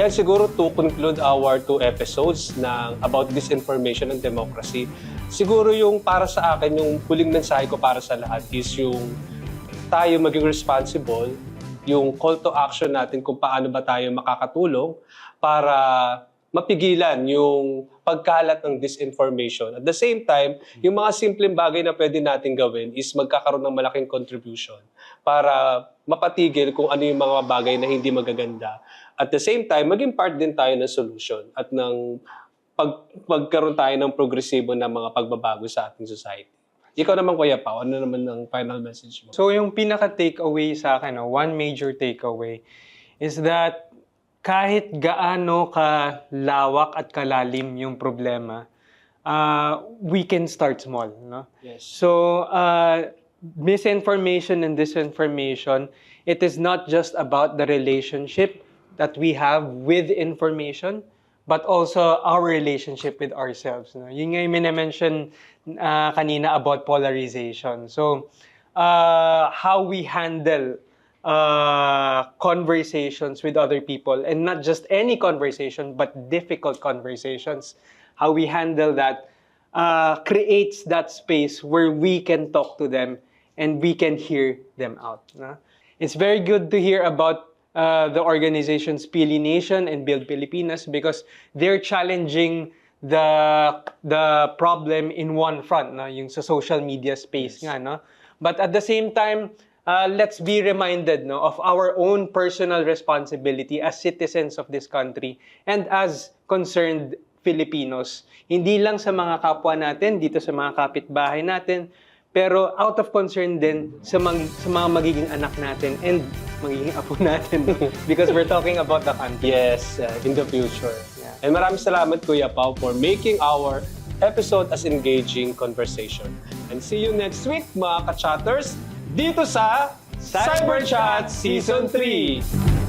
And siguro to conclude our two episodes ng about disinformation and democracy, siguro yung para sa akin, yung huling mensahe ko para sa lahat is yung tayo maging responsible, yung call to action natin kung paano ba tayo makakatulong para mapigilan yung pagkalat ng disinformation. At the same time, yung mga simpleng bagay na pwede natin gawin is magkakaroon ng malaking contribution para mapatigil kung ano yung mga bagay na hindi magaganda. At the same time, maging part din tayo ng solution at ng pag, pagkaroon tayo ng progresibo na mga pagbabago sa ating society. Ikaw naman, Kuya Pao, ano naman ang final message mo? So yung pinaka-takeaway sa akin, no, one major takeaway, is that kahit gaano ka lawak at kalalim yung problema, uh, we can start small. No? Yes. So, uh, misinformation and disinformation, it is not just about the relationship that we have with information, but also our relationship with ourselves. No? Yun nga yung minimension uh, kanina about polarization. So, uh, how we handle uh, conversations with other people, and not just any conversation, but difficult conversations, how we handle that uh, creates that space where we can talk to them and we can hear them out. no? It's very good to hear about uh, the organizations Pili Nation and Build Pilipinas because they're challenging the the problem in one front, no? yung sa social media space nga. No? But at the same time, uh, let's be reminded no, of our own personal responsibility as citizens of this country and as concerned Filipinos. Hindi lang sa mga kapwa natin, dito sa mga kapitbahay natin, pero out of concern din sa, mag- sa mga magiging anak natin and magiging apo natin because we're talking about the country. Yes, uh, in the future. Yeah. And maraming salamat Kuya Pao for making our episode as engaging conversation. And see you next week mga ka-chatters dito sa Cyber Chat Season 3.